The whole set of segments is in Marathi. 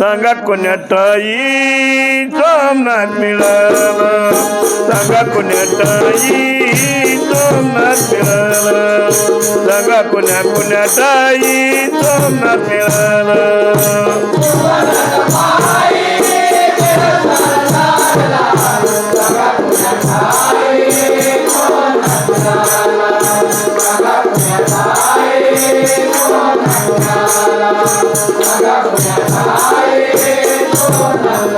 सांगा कोण्याटाई सोमनाथ मिळाला सांगा कोण्याटाई सोमनाथ मिळाला सांगा कोण्या कोण्याटाई सोमनाथ मिळाला मनुबाई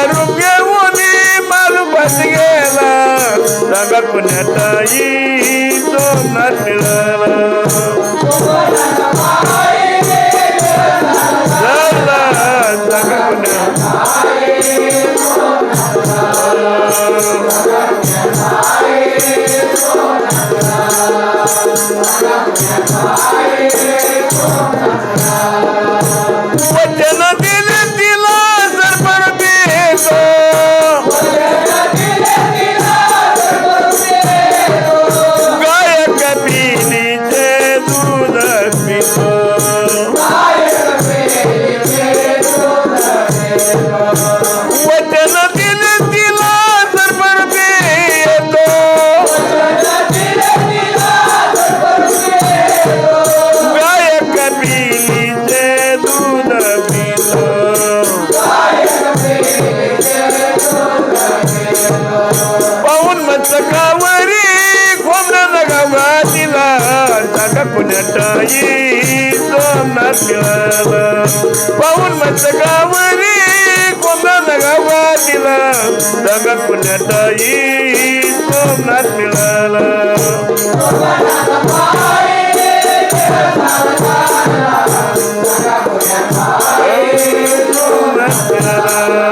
योग्याचं रूप घेऊन मालूपात गेला सांगा पुण्याताई सोमनाथ मिळाला. गावा दिला जागा पुण्याटाई सोमनाथ मिळाला सोमनाथ मिळाला.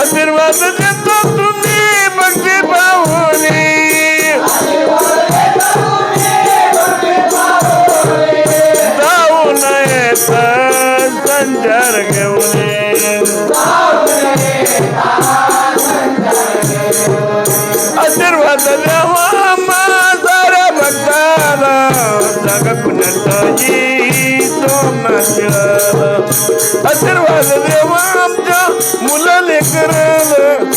आशीर्वाद देतो तुम्ही भक्ती पाहुणे जाऊ नये तर संचार घेऊन. आशीर्वाद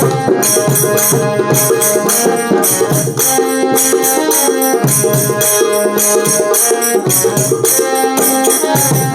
Thank you.